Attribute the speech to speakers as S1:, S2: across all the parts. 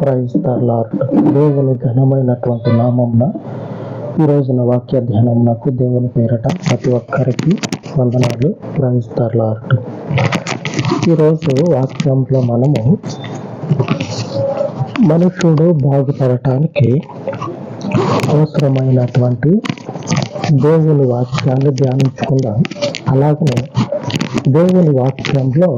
S1: Praise lord దేవుని ఘనమైనటువంటి నామంన ఈ రోజున వాక్య నాకు దేవుని పేరట ప్రతి ఒక్కరికి వందనాలు. ప్రైజ్ లార్డ్ ఈరోజు వాక్యంలో మనము మనుషుడు బాగుపడటానికి అవసరమైనటువంటి దేవుని వాక్యాన్ని ధ్యానించుకుందాం. అలాగనే దేవుని వాక్యంలో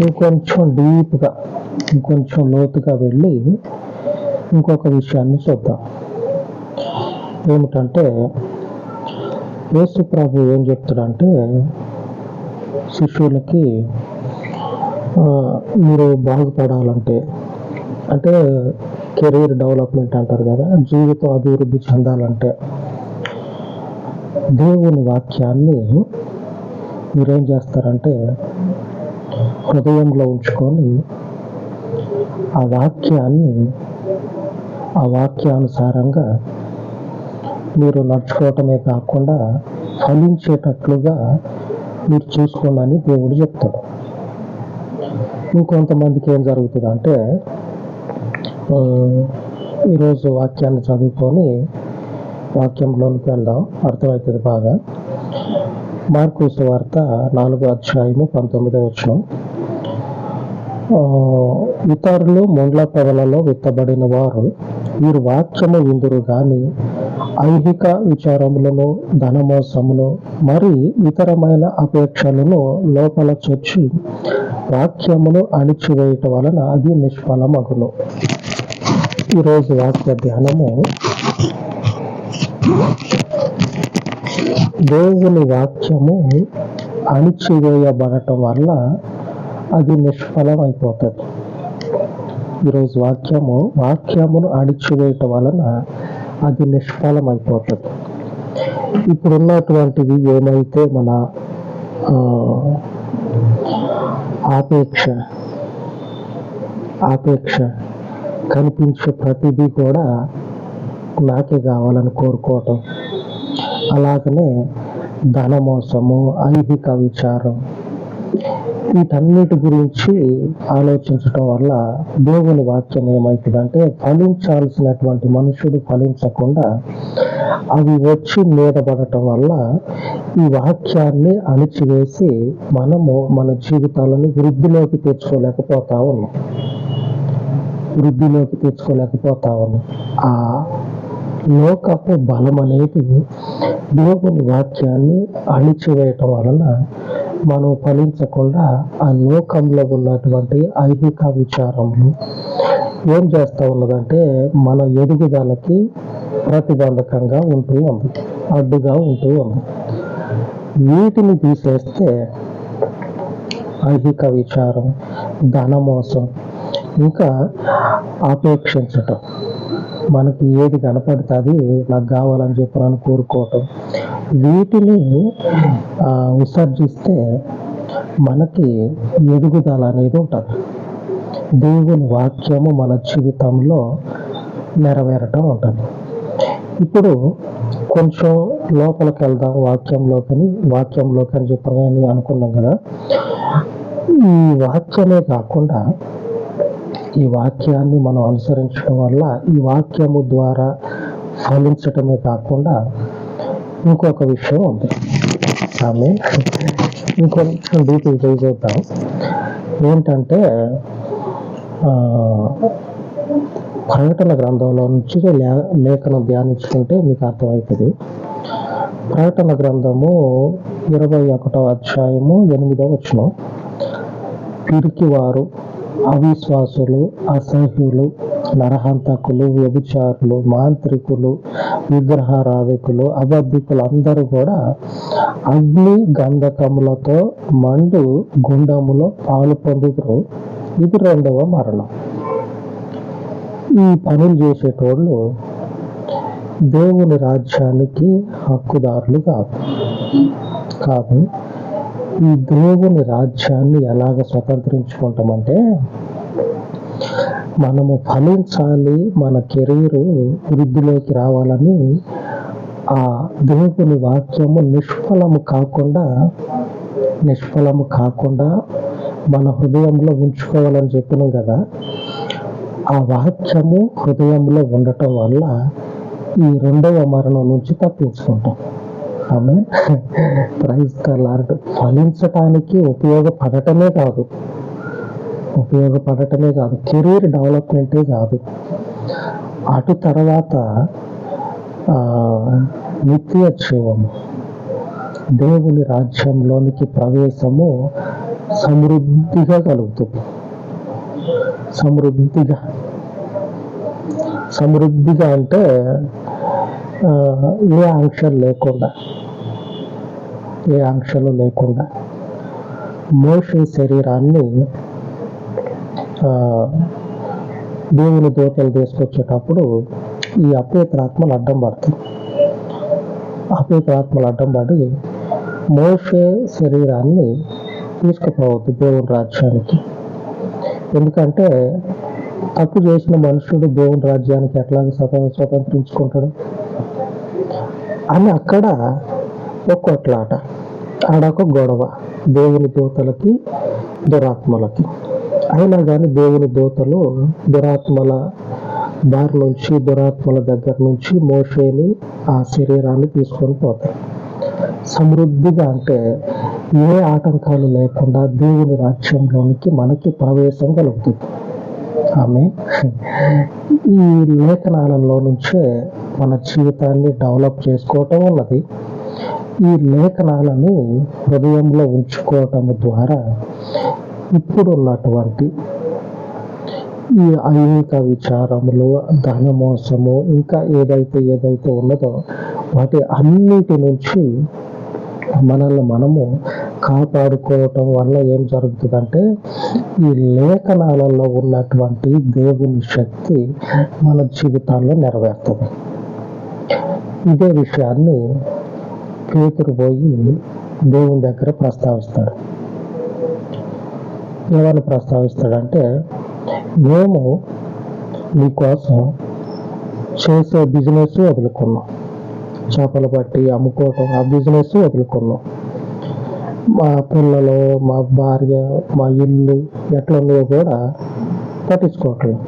S1: ఇంకొంచెం డీప్గా ఇంకొంచెం లోతుగా వెళ్ళి ఇంకొక విషయాన్ని చూద్దాం. ఏమిటంటే యేసు ప్రభు ఏం చెప్తాడంటే శిష్యులకి మీరు బాగుపడాలంటే అంటే కెరీర్ డెవలప్మెంట్ అంటారు కదా జీవితం అభివృద్ధి చెందాలంటే దేవుని వాక్యాన్ని మీరేం చేస్తారంటే హృదయంలో ఉంచుకొని ఆ వాక్యాన్ని ఆ వాక్యానుసారంగా మీరు నడుచుకోవటమే కాకుండా ఫలించేటట్లుగా మీరు చూసుకోమని దేవుడు చెప్తాడు. ఇంకొంతమందికి ఏం జరుగుతుంది అంటే ఈరోజు వాక్యాన్ని చదువుకొని వాక్యంలోనికి వెళ్దాం. అర్థమవుతుంది బాగా? మార్కు వార్త నాలుగో అధ్యాయము పంతొమ్మిదో వచ్చిన ఇతరులు ముండ్ల పెదలలో విత్తబడిన వారు వీరు వాక్యము ఇందురు కానీ ఐహిక విచారములను ధనమోసమును మరి ఇతరమైన అపేక్షలను లోపల చొచ్చి వాక్యమును అణిచివేయటం వలన అది నిష్ఫలమగును. ఈరోజు వాక్య ధ్యానము దేవుని వాక్యము అణిచివేయబడటం వల్ల అది నిష్ఫలం అయిపోతుంది ఈరోజు వాక్యము వాక్యమును అణిచివేయటం వలన అది నిష్ఫలం అయిపోతుంది ఇప్పుడున్నటువంటివి ఏమైతే మన ఆపేక్ష ఆపేక్ష కనిపించే ప్రతిదీ కూడా నాకే కావాలని కోరుకోవటం. అలాగనే ధనమోసము ఐహిక విచారం వీటన్నిటి గురించి ఆలోచించటం వల్ల దేవుని వాక్యం ఏమవుతుందంటే ఫలించాల్సినటువంటి మనుషుడు ఫలించకుండా అవి వచ్చి మీద పడటం వల్ల ఈ వాక్యాన్ని అణిచివేసి మనము మన జీవితాలను వృద్ధిలోకి తెచ్చుకోలేకపోతా ఉన్నాం. వృద్ధిలోకి తెచ్చుకోలేకపోతా ఉన్నాం. ఆ లోకపు బలం అనేది దేవుని వాక్యాన్ని అణిచివేయటం వలన మనం ఫలించకుండా ఆ లోకంలో ఉన్నటువంటి ఐహిక విచారములు ఏం చేస్తూ ఉన్నదంటే మన ఎదుగుదలకి ప్రతిబంధకంగా ఉంటూ ఉంది అడ్డుగా ఉంటూ ఉంది. వీటిని తీసేస్తే ఐహిక విచారం ధనమోసం ఇంకా ఆపేక్షించటం మనకి ఏది కనపడుతుంది నాకు కావాలని చెప్పాలని కోరుకోవటం. వీటిని విసర్జిస్తే మనకి ఎదుగుదల అనేది ఉంటుంది. దేవుని వాక్యము మన జీవితంలో నెరవేరటం ఉంటుంది. ఇప్పుడు కొంచెం లోపలికి వెళ్దాం వాక్యంలోకని వాక్యంలోకి అని చెప్పని అనుకున్నాం కదా. ఈ వాక్యమే కాకుండా ఈ వాక్యాన్ని మనం అనుసరించడం వల్ల ఈ వాక్యము ద్వారా ఫలించటమే కాకుండా ఇంకొక విషయం ఉంది. ఆమె ఇంకొంచెం డీటెయిల్ తెలియజేద్దాం. ఏంటంటే ప్రకటన గ్రంథంలో నుంచి లే లేఖనం ధ్యానించుకుంటే మీకు అర్థమవుతుంది. ప్రకటన గ్రంథము ఇరవై ఒకటో అధ్యాయము వచ్చిన వచనం. పిరికివారు అవిశ్వాసులు అసహ్యులు నరహంతకులు వ్యభిచారులు మాంత్రికులు విగ్రహారాధికులు అబద్ధికులు అందరూ కూడా అగ్ని గంధకములతో మండు గుండములో పాలు పొందుతారు ఇది రెండవ మరణం. ఈ పనులు చేసేటోళ్ళు దేవుని రాజ్యానికి హక్కుదారులు కాదు. కాదు. ఈ దేవుని రాజ్యాన్ని ఎలాగ స్వతంత్రించుకుంటామంటే మనము ఫలించాలి మన కెరీర్ వృద్ధిలోకి రావాలని ఆ దేవుని వాక్యము నిష్ఫలము కాకుండా నిష్ఫలము కాకుండా మన హృదయంలో ఉంచుకోవాలని చెప్పినాం కదా. ఆ వాక్యము హృదయంలో ఉండటం వల్ల ఈ రెండవ మరణం నుంచి తప్పించుకుంటాం. ఆమె ప్రైజ్ లార్డ్. ఫలించటానికి ఉపయోగపడటమే కాదు. ఉపయోగపడటమే కాదు. కెరీర్ డెవలప్మెంటే కాదు. అటు తర్వాత నిత్య జీవము దేవుని రాజ్యంలోనికి ప్రవేశము సమృద్ధిగా కలుగుతుంది. సమృద్ధిగా. సమృద్ధిగా అంటే ఏ ఆంక్షలు లేకుండా ఏ ఆంక్షలు లేకుండా మోషే శరీరాన్ని దేవుని దూతలు తీసుకొచ్చేటప్పుడు ఈ అపేతరాత్మలు అడ్డం పడతాయి. అపేతరాత్మలు అడ్డం పడి మోషే శరీరాన్ని తీసుకుపోవద్దు దేవుని రాజ్యానికి. ఎందుకంటే తప్పు చేసిన మనుషుడు దేవుని రాజ్యానికి ఎట్లాగ స్వత స్వతంత్రించుకుంటాడు? అని అక్కడ ఒక కొట్లాట ఆడొక గొడవ దేవుని దూతలకి దురాత్మలకి. అయినా కానీ దేవుని దూతలు దురాత్మల దారి నుంచి దురాత్మల దగ్గర నుంచి మోషేని ఆ శరీరాన్ని తీసుకొని పోతారు. సమృద్ధిగా అంటే ఏ ఆటంకాలు లేకుండా దేవుని రాజ్యంలోనికి మనకి ప్రవేశం కలుగుతుంది. ఆమె. ఈ లేఖనాలలో నుంచే మన జీవితాన్ని డెవలప్ చేసుకోవటం ఉన్నది ఈ లేఖనాలను హృదయంలో ఉంచుకోవటం ద్వారా ఇప్పుడున్నటువంటి ఈ ఐహిక విచారములు ధనమోసము ఇంకా ఏదైతే ఏదైతే ఉన్నదో వాటి అన్నిటి నుంచి మనల్ని మనము కాపాడుకోవటం వల్ల ఏం జరుగుతుందంటే ఈ లేఖనాలలో ఉన్నటువంటి దేవుని శక్తి మన జీవితాల్లో నెరవేరుతుంది. ఇదే విషయాన్ని పేతురు పోయి దేవుని దగ్గర ప్రస్తావిస్తాడు. ఏమని ప్రస్తావిస్తాడంటే మేము మీకోసం చేసే బిజినెస్ వదులుకున్నాం. చేపలు పట్టి అమ్ముకోవటం ఆ బిజినెస్ వదులుకున్నాం. మా పిల్లలు మా భార్య మా ఇల్లు ఎట్లా ఉన్నాయో కూడా పట్టించుకోవట్లేదు.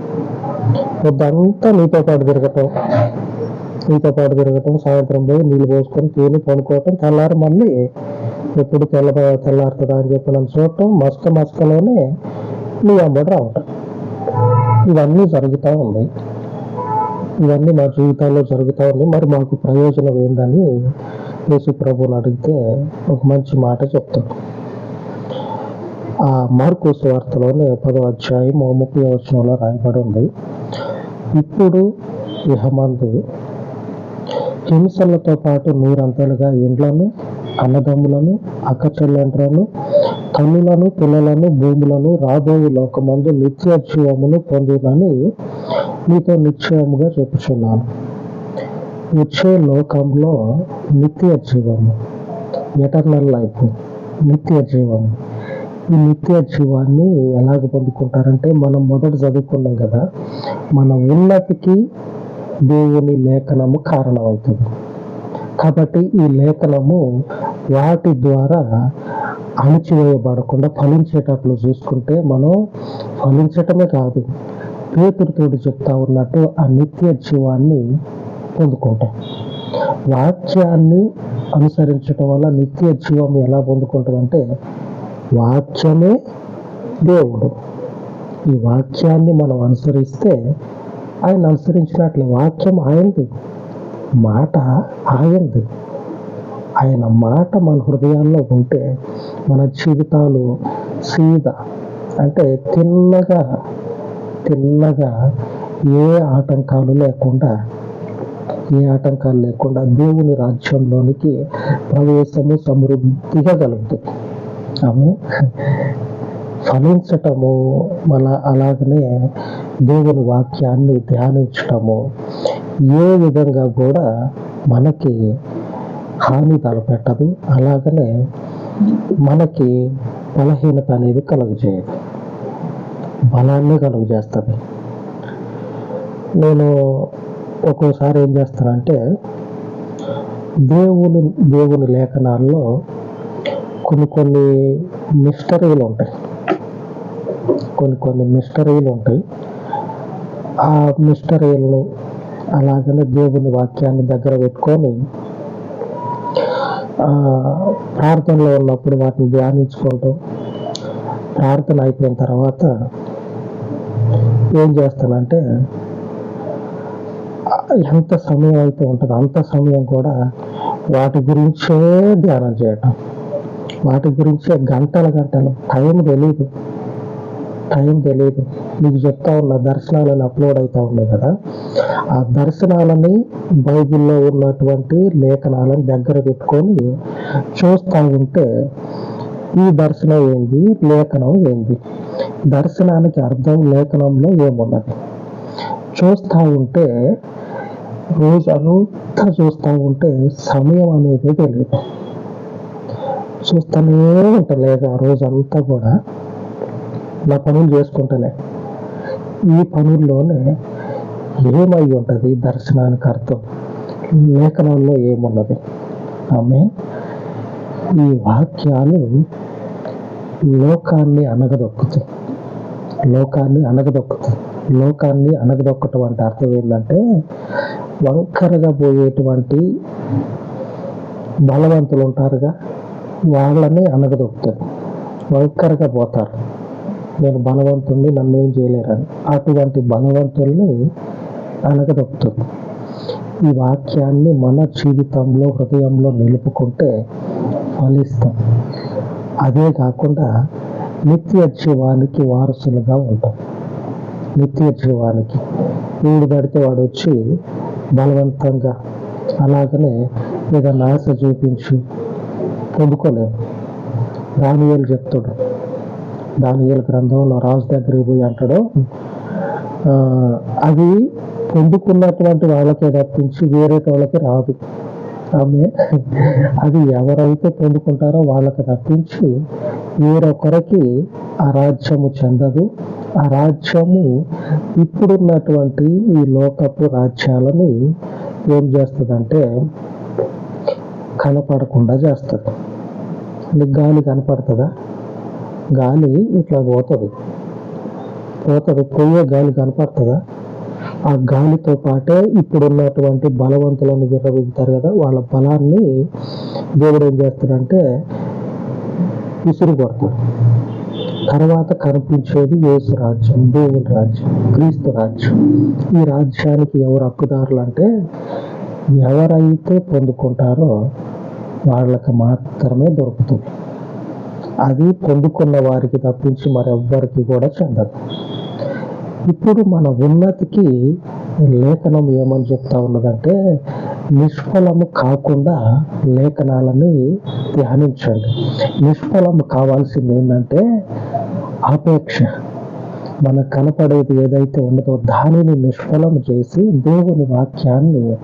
S1: పొద్దంతా నీతో పాటు తిరగటం నీతో పాటు తిరగటం సాయంత్రం పోయి నీళ్ళు పోసుకొని తిని పడుకోవటం తెల్లారి మళ్ళీ ఎప్పుడు తెల్ల తెల్లారుతుందా అని చెప్పి నన్ను చూడటం మస్క మస్కలోనే నీ అమ్మడు రావటం. ఇవన్నీ జరుగుతూ ఉంది. ఇవన్నీ మా జీవితాల్లో జరుగుతూ ఉంది. మరి మాకు ప్రయోజనం ఏందని యేసు ప్రభుని అడిగితే ఒక మంచి మాట చెప్తాడు. ఆ మార్కు వార్తలోనే పదో అధ్యాయం ముప్పై వచనంలో రాయబడి ఉంది. ఇప్పుడు ఇహమందు హింసలతో పాటు నూరంతలుగా ఇండ్లను అన్నదమ్ములను అక్కచెల్లెండ్లను తల్లులను పిల్లలను భూములను రాబోయే లోకమందు నిత్య జీవమును పొందునని మీతో నిశ్చయముగా చెప్పుచున్నాను. వచ్చే లోకంలో నిత్య జీవము ఎటర్నల్ లైఫ్ నిత్య జీవము ఈ నిత్య జీవాన్ని ఎలాగ పొందుకుంటారంటే మనం మొదట చదువుకున్నాం కదా మన ఉన్నతికి దేవుని లేఖనము కారణమవుతుంది. కాబట్టి ఈ లేఖనము వాటి ద్వారా అణచివేయబడకుండా ఫలించేటట్లు చూసుకుంటే మనం ఫలించటమే కాదు పేతుడితోటి చెప్తా ఉన్నట్టు ఆ నిత్య జీవాన్ని పొందుకుంటాం. వాక్యాన్ని అనుసరించడం వల్ల నిత్య జీవం ఎలా పొందుకుంటాం అంటే వాక్యమే దేవుడు. ఈ వాక్యాన్ని మనం అనుసరిస్తే ఆయన అనుసరించినట్లే వాక్యం ఆయనది మాట ఆయనది. ఆయన మాట మన హృదయాల్లో ఉంటే మన జీవితాలు సీదా. అంటే తిన్నగా తిన్నగా ఏ ఆటంకాలు లేకుండా ఏ ఆటంకాలు లేకుండా దేవుని రాజ్యంలోనికి ప్రవేశము సమృద్ధిగా కలుగుతుంది. ఆమె ఫలించటము మళ్ళా అలాగనే దేవుని వాక్యాన్ని ధ్యానించటము ఏ విధంగా కూడా మనకి హాని తలపెట్టదు. అలాగనే మనకి బలహీనత అనేది కలుగజేయదు. బలాన్ని కలుగజేస్తుంది. నేను ఒక్కోసారి ఏం చేస్తానంటే దేవుని దేవుని లేఖనాల్లో కొన్ని కొన్ని మిస్టరీలు ఉంటాయి. కొన్ని కొన్ని మిస్టరీలు ఉంటాయి. ఆ మిస్టరీలను అలాగనే దేవుని వాక్యాన్ని దగ్గర పెట్టుకొని ఆ, ప్రార్థనలో ఉన్నప్పుడు వాటిని ధ్యానించుకుంటూ ప్రార్థన అయిపోయిన తర్వాత ఏం చేస్తానంటే ఎంత సమయం అయితే ఉంటుందో అంత సమయం కూడా వాటి గురించే ధ్యానం చేయటం. వాటి గురించే గంటల గంటలు. టైం తెలియదు టైం తెలియదు మీకు చెప్తా ఉన్న దర్శనాలను అప్లోడ్ అవుతా ఉన్నాయి కదా. ఆ దర్శనాలని బైబిల్లో ఉన్నటువంటి లేఖనాలను దగ్గర పెట్టుకొని చూస్తూ ఉంటే ఈ దర్శనం ఏంది? లేఖనం ఏంది? దర్శనానికి అర్థం లేఖనంలో ఏమున్నది? చూస్తూ ఉంటే రోజు అంతా చూస్తూ ఉంటే సమయం అనేది తెలియదు చూస్తూనే ఉంటలేదు ఆ రోజు అంతా కూడా. నా పనులు చేసుకుంటానే. ఈ పనుల్లోనే ఏమై ఉంటుంది దర్శనానికి అర్థం లేఖనాల్లో ఏమున్నది? ఆమె ఈ వాక్యాలు లోకాన్ని అనగదొక్కుతాయి. లోకాన్ని అనగదొక్కుతాయి. లోకాన్ని అనగదొక్కటం అంటే అర్థం ఏంటంటే వంకరగా పోయేటువంటి బలవంతులు ఉంటారుగా. వాళ్ళని అనగదొక్కుతుంది వంకరగా పోతారు. నేను బలవంతుణ్ణి నన్ను ఏం చేయలేరని. అటువంటి బలవంతుల్ని అనగదొక్కుతుంది ఈ వాక్యాన్ని మన జీవితంలో హృదయంలో నిలుపుకుంటే ఫలిస్తాం. అదే కాకుండా నిత్య జీవానికి వారసులుగా ఉంటాం. నిత్య జీవానికి. వీడు పడితే వాడు వచ్చి బలవంతంగా అలాగనే ఏదైనా ఆశ చూపించి. పొందుకోలేము దానియాలు చెప్తాడు. దానియాల గ్రంథంలో రాజు దగ్గరికి పోయి అంటాడు ఆ, అది పొందుకున్నటువంటి వాళ్ళకే తప్పించి వేరే వాళ్ళకి రాదు. ఆమె అది ఎవరైతే పొందుకుంటారో వాళ్ళకి తప్పించి వేరొకరికి ఆ రాజ్యము చెందదు. ఆ రాజ్యము ఇప్పుడున్నటువంటి ఈ లోకపు రాజ్యాలని ఏం చేస్తుందంటే కనపడకుండా చేస్తుంది. నీకు గాలి కనపడుతుందా? గాలి ఇట్లా పోతుంది. పోతుంది పోయే గాలి కనపడుతుందా? ఆ గాలితో పాటే ఇప్పుడున్నటువంటి బలవంతులను విర్రవిగుతారు కదా వాళ్ళ బలాన్ని దేవుడు ఏం చేస్తాడంటే విసురు కొడతాడు తర్వాత కనిపించేది యేసు రాజ్యం దేవుని రాజ్యం క్రీస్తు రాజ్యం. ఈ రాజ్యానికి ఎవరు హక్కుదారులు అంటే ఎవరైతే పొందుకుంటారో వాళ్ళకి మాత్రమే దొరుకుతుంది. అది పొందుకున్న వారికి తప్పించి మరెవ్వరికి కూడా చెందదు. ఇప్పుడు మన ఉన్నతికి లేఖనం ఏమని చెప్తా ఉన్నదంటే నిష్ఫలము కాకుండా లేఖనాలని ధ్యానించండి. నిష్ఫలము కావాల్సింది ఏంటంటే అపేక్ష మనకు కనపడేది ఏదైతే ఉండదో దానిని నిష్ఫలం చేసి దేవుని వాక్యాన్ని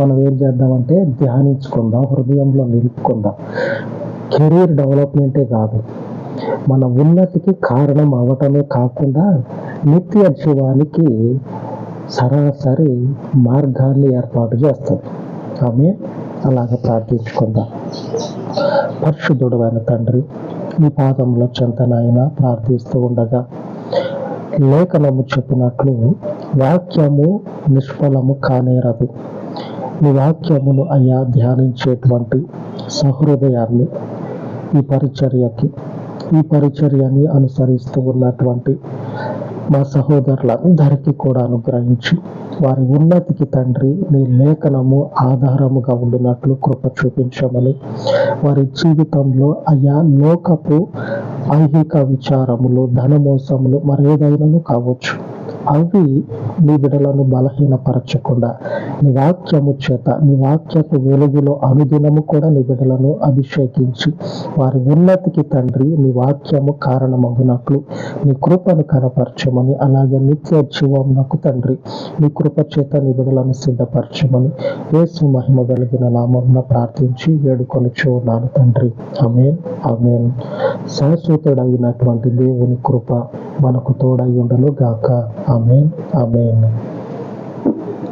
S1: మనం ఏం చేద్దామంటే ధ్యానించుకుందాం హృదయంలో నిలుపుకుందాం. కెరీర్ డెవలప్మెంటే కాదు. మన ఉన్నతికి కారణం అవటమే కాకుండా నిత్య జీవానికి సరాసరి మార్గాన్ని ఏర్పాటు చేస్తుంది. ఆమె అలాగ ప్రార్థించుకుందాం. పరిశుద్ధుడైన తండ్రి నీ పాదంలో చెంతనైన ప్రార్థిస్తూ ఉండగా లేఖనము చెప్పినట్లు వాక్యము నిష్ఫలము కానేరదు. నీ వాక్యమును అయ్యా ధ్యానించేటువంటి సహృదయాన్ని ఈ పరిచర్యకి ఈ పరిచర్యని అనుసరిస్తూ ఉన్నటువంటి మా సహోదరులందరికీ కూడా అనుగ్రహించి. వారి ఉన్నతికి తండ్రి నీ లేఖనము ఆధారముగా ఉండినట్లు కృప చూపించమని. వారి జీవితంలో అయా లోకపు ఐహిక విచారములు ధనమోసములు మరేదైనాను కావచ్చు. అవి నీ బిడలను బలహీనపరచకుండా నీ వాక్యము చేత నీ వాక్యపు వెలుగులో అనుదినము కూడా నీ బిడలను అభిషేకించి. వారి ఉన్నతికి తండ్రి నీ వాక్యము కారణమగునట్లు నీ కృపను కనపరచమని అలాగే నిత్య జీవమునకు తండ్రి నీ కృప చేత నీ బిడలను సిద్ధపరచమని వేసు మహిమ కలిగిన నామం ప్రార్థించి వేడుకొని చూడాను తండ్రి. అమేన్ అమేన్ శాశ్వతుడైనటువంటి దేవుని కృప మనకు తోడై ఉండను గాక అమేన్ అమేన్